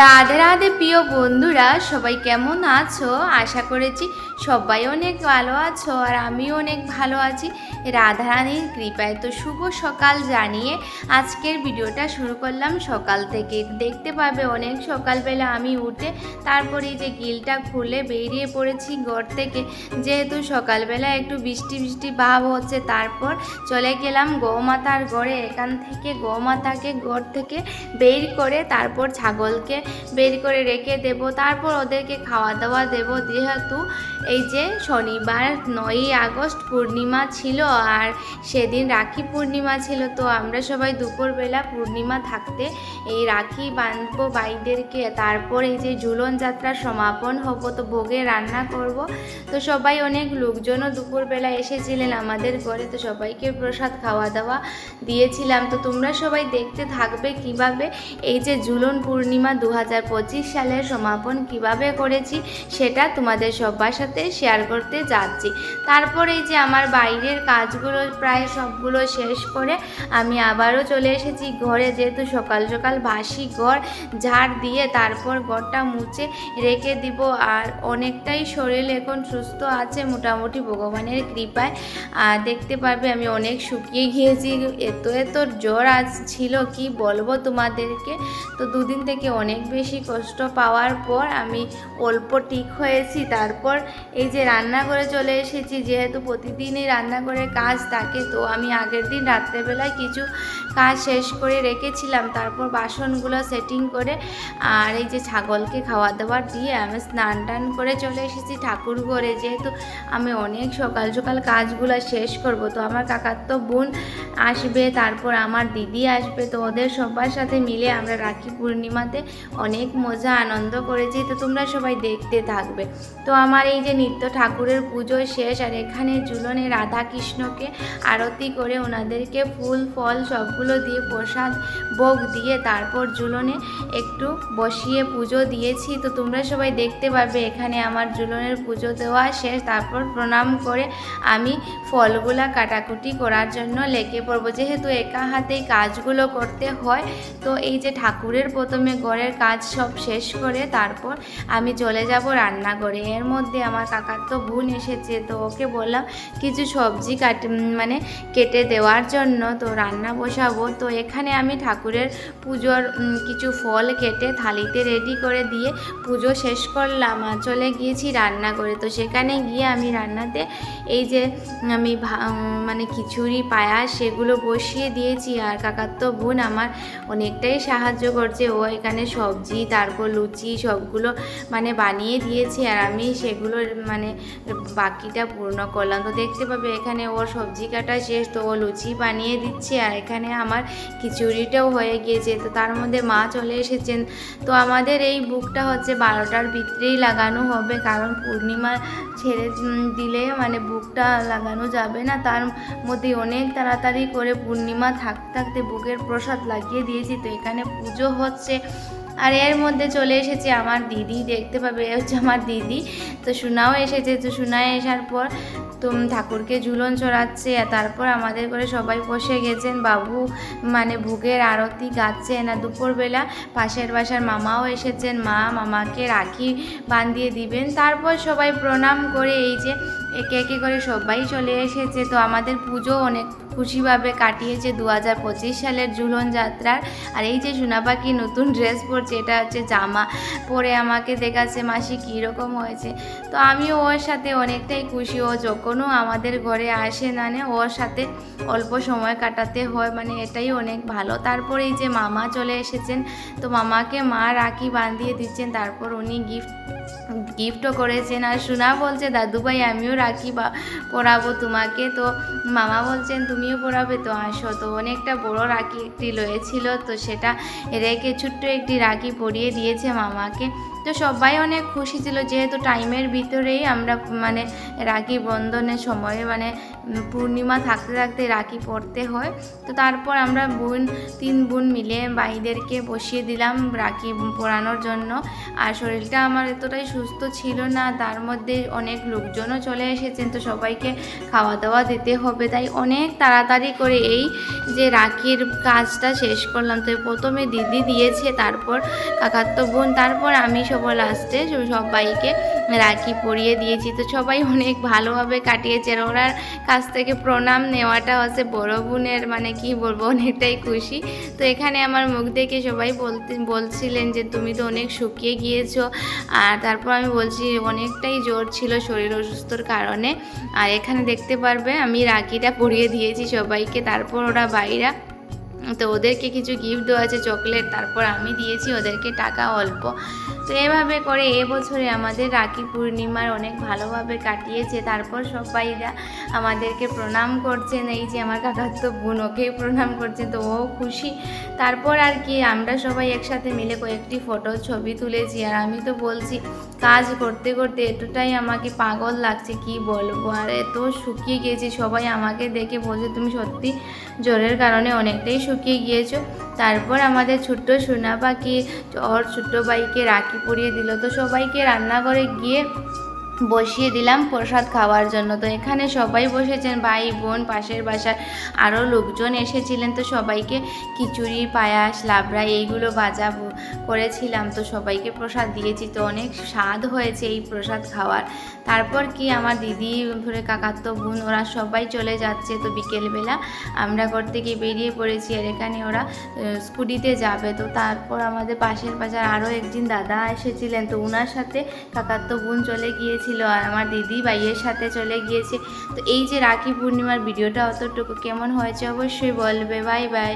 রাধে রাধে প্রিয় বন্ধুরা, সবাই কেমন আছো? আশা করেছি সবাই অনেক ভালো আছো আর আমিও অনেক ভালো আছি। রাধারানীর কৃপায় তো শুভ সকাল জানিয়ে আজকের ভিডিওটা শুরু করলাম। সকাল থেকে দেখতে পাবে অনেক সকালবেলা আমি উঠে তারপরে যে গিলটা খুলে বেরিয়ে পড়েছি ঘর থেকে। যেহেতু সকালবেলা একটু বৃষ্টি বৃষ্টি ভাব হচ্ছে, তারপর চলে গেলাম গৌমাতার ঘরে। এখান থেকে গৌমাতাকে ঘর থেকে বের করে তারপর ছাগলকে বের করে রেখে দেব। তারপর ওদেরকে খাওয়া দাওয়া দেব। যেহেতু এই যে শনিবার, নয়ই আগস্ট পূর্ণিমা ছিল আর সেদিন রাখি পূর্ণিমা ছিল, তো আমরা সবাই দুপুরবেলা পূর্ণিমা থাকতে এই রাখি বাঁধবো ভাইদেরকে তারপর এই যে ঝুলন যাত্রার সমাপন হব, তো ভোগে রান্না করব। তো সবাই অনেক লোকজনও দুপুরবেলা এসেছিলেন আমাদের ঘরে, তো সবাইকে প্রসাদ খাওয়া দাওয়া দিয়েছিলাম। তো তোমরা সবাই দেখতে থাকবে কীভাবে এই যে ঝুলন পূর্ণিমা দু সালের সমাপন কীভাবে করেছি সেটা তোমাদের সবার সাথে শেয়ার করতে যাচ্ছি। তারপর এই যে আমার বাইরের কাজগুলো প্রায় সবগুলো শেষ করে আমি আবারও চলে এসেছি ঘরে, যেহেতু সকাল সকাল বাসি ঘর, ঝাড় দিয়ে তারপর ঘরটা মুছে রেখে দিব। আর অনেকটাই শরীর এখন সুস্থ আছে, মোটামুটি ভগবানের কৃপায়। আর দেখতে পারবে আমি অনেক শুকিয়ে গিয়েছি, এত এত জ্বর আজ ছিল, কি বলব তোমাদেরকে? তো দুদিন থেকে অনেক বেশি কষ্ট পাওয়ার পর আমি অল্প ঠিক হয়েছি। তারপর এই যে রান্না করে চলে এসেছি, যেহেতু প্রতিদিনই রান্না করে কাজ থাকে, তো আমি আগের দিন রাত্রেবেলায় কিছু কাজ শেষ করে রেখেছিলাম। তারপর বাসনগুলো সেটিং করে আর এই যে ছাগলকে খাওয়া দাওয়া দিয়ে আমি স্নান টান করে চলে এসেছি ঠাকুর ঘরে। যেহেতু আমি অনেক সকাল সকাল কাজগুলো শেষ করব, তো আমার কাকার তো বোন আসবে, তারপর আমার দিদি আসবে, তো ওদের সবার সাথে মিলে আমরা রাখি পূর্ণিমাতে অনেক মজা, আনন্দ করেছি, তো তোমরা সবাই দেখতে থাকবে। তো আমার এই যে নিত্য ঠাকুরের পুজো শেষ, আর এখানে জুলনে রাধা কৃষ্ণকে আরতি করে ওনাদেরকে ফুল, ফল সবগুলো দিয়ে প্রসাদ, ভোগ দিয়ে তারপর জুলনে একটু বসিয়ে পুজো দিয়েছি। তো তোমরা সবাই দেখতে পাবে, এখানে আমার জুলনের পুজো দেওয়া শেষ, তারপর প্রণাম করে আমি ফলগুলা কাটাকুটি করার জন্য লেগে পড়ব। যেহেতু একা হাতেই কাজগুলো করতে হয়, তো এই যে ঠাকুরের প্রথমে ঘরের কাজ সব শেষ করে তারপর আমি চলে যাব রান্না করে এর মধ্যে আমার কাকার তো বোন এসেছে, তো ওকে বললাম কিছু সবজি কাট মানে কেটে দেওয়ার জন্য, তো রান্না বসাবো। তো এখানে আমি ঠাকুরের পুজোর কিছু ফল কেটে থালিতে রেডি করে দিয়ে পুজো শেষ করলাম আর চলে গিয়েছি রান্না করে তো সেখানে গিয়ে আমি রান্নাতে এই যে আমি মানে খিচুড়ি, পায়াস সেগুলো বসিয়ে দিয়েছি আর কাকার তো বোন আমার অনেকটাই সাহায্য করছে। ও এখানে সবজি, তারপর লুচি সবগুলো মানে বানিয়ে দিয়েছে আর আমি সেগুলো মানে বাকিটা পূর্ণ করলাম। তো দেখতে পাবে এখানে ওর সবজি কাটা শেষ, তো ও লুচি বানিয়ে দিচ্ছে আর এখানে আমার খিচুড়িটাও হয়ে গিয়েছে। তো তার মধ্যে মা চলে এসেছেন। তো আমাদের এই বুকটা হচ্ছে বারোটার ভিতরেই লাগানো হবে, কারণ পূর্ণিমা ছেড়ে দিলে মানে বুকটা লাগানো যাবে না। তার মধ্যে অনেক তাড়াতাড়ি করে পূর্ণিমা থাকতে থাকতে বুকের প্রসাদ লাগিয়ে দিয়েছি। তো এখানে পুজো হচ্ছে। আর এর মধ্যে চলে এসেছে আমার দিদি, দেখতে পাবে হচ্ছে আমার দিদি। তো সুনাও এসেছে, তো সুনায় আসার পর তো ঠাকুরকে ঝুলন চড়াচ্ছে, আর তারপর আমাদের করে সবাই বসে গেছেন। বাবু মানে ভোগের আরতি গাচ্ছে না দুপুরবেলা পাশের বাসার মামাও এসেছেন। মা মামাকে রাখি বাঁধিয়ে দিবেন। তারপর সবাই প্রণাম করে এই যে একে একে করে সবাই চলে এসেছে। তো আমাদের পুজো অনেক খুশিভাবে কাটিয়েছে দু হাজার পঁচিশ সালের ঝুলন যাত্রার। আর এই যে সোনা পাখি নতুন ড্রেস পরছে এটা হচ্ছে জামা। পরে আমাকে দেখাচ্ছে মাসি কীরকম হয়েছে? তো আমিও ওর সাথে অনেকটাই খুশি। ও যখনও আমাদের ঘরে আসে নে, ওর সাথে অল্প সময় কাটাতে হয় মানে এটাই অনেক ভালো। তারপর এই যে মামা চলে এসেছেন তো মামাকে মা রাখি বাঁধিয়ে দিচ্ছেন। তারপর উনি গিফট গিফটও করেছেন আর সোনা বলছে, দাদুভাই, আমিও রাখি বা পরাবো তোমাকে। তো মামা বলছেন, তুমিও পরাবে? তো আসো। তো অনেকটা বড় রাখি একটি লয়েছিল, তো সেটা রেখে ছোট্ট একটি রাখি পরিয়ে দিয়েছে মামাকে। তো সবাই অনেক খুশি ছিল, যেহেতু টাইমের ভিতরেই আমরা মানে রাখি বন্ধনের সময় মানে পূর্ণিমা থাকতে থাকতে রাখি পড়তে হয়। তো তারপর আমরা বোন, তিন বোন মিলে ভাইদেরকে বসিয়ে দিলাম রাখি পরানোর জন্য। আর শরীরটা আমার এতটাই সুস্থ ছিল না, তার মধ্যে অনেক লোকজনও চলে এসেছেন, তো সবাইকে খাওয়া দাওয়া দিতে হবে। তাই অনেক তাড়াতাড়ি করে এই যে রাখির কাজটা শেষ করলাম। তো প্রথমে দিদি দিয়েছে, তারপর কাকাতো বোন, তারপর আমি সব লাস্টে সবাইকে রাখি পরিয়ে দিয়েছি। তো সবাই অনেক ভালোভাবে কাটিয়েছে ওনার কাছ থেকে প্রণাম নেওয়াটা হচ্ছে বড় বোনের মানে কি বলব, অনেকটাই খুশি। তো এখানে আমার মুখ দেখে সবাই বলতে, বলছিলেন যে, তুমি তো অনেক শুকিয়ে গিয়েছো। আর তারপর আমি বলছি, অনেকটাই জোর ছিল শরীর অসুস্থর কারণে। আর এখানে দেখতে পারবে, আমি রাখিটা পরিয়ে দিয়েছি সবাইকে। তারপর ওরা বাইরা তো ওদেরকে কিছু গিফট দেওয়া আছে চকলেট তারপর আমি দিয়েছি ওদেরকে টাকা অল্প। তো এভাবে করে এবছরে আমাদের রাখি পূর্ণিমার অনেক ভালোভাবে কাটিয়েছে। তারপর সবাইরা আমাদেরকে প্রণাম করছেন। এই যে আমার কাকার তো বোন, ওকেই প্রণাম করছে তো ও খুশি। তারপর আর কি আমরা সবাই একসাথে মিলে কয়েকটি ফটো, ছবি তুলেছি। আর আমি তো বলছি, কাজ করতে করতে এতটাই আমাকে পাগল লাগছে, কি বলব? আর এত শুকিয়ে গিয়েছি। সবাই আমাকে দেখে বলছে, তুমি সত্যি জ্বরের কারণে অনেকটাই শুকিয়ে গিয়েছো। তারপর আমাদের ছোট্ট সোনা পাখি, ওর ছোট্ট ভাইকে রাখি পরিয়ে দিল। তো সবাইকে রান্নাঘরে গিয়ে বসিয়ে দিলাম প্রসাদ খাওয়ার জন্য। তো এখানে সবাই বসেছেন, ভাই, বোন, পাশের বাসার আরও লোকজন এসেছিলেন। তো সবাইকে খিচুড়ি, পায়াস, লাবড়া এইগুলো ভাজা ব- করেছিলাম। তো সবাইকে প্রসাদ দিয়েছি। তো অনেক স্বাদ হয়েছে এই প্রসাদ খাওয়ার। তারপর কি আমার দিদি, ধরে কাকাতো বোন, ওরা সবাই চলে যাচ্ছে। তো বিকেলবেলা আমরা ঘর থেকে বেরিয়ে পড়েছি আর এখানে ওরা স্কুটিতে যাবে। তো তারপর আমাদের পাশের বাজার আরও একদিন দাদা এসেছিলেন। তো ওনার সাথে কাকাতো বোন চলে গিয়েছিল আর আমার দিদি ভাইয়ের সাথে চলে গিয়েছে। তো এই যে রাখি পূর্ণিমার ভিডিওটা অতটুকু কেমন হয়েছে অবশ্যই বলবে। Bye bye.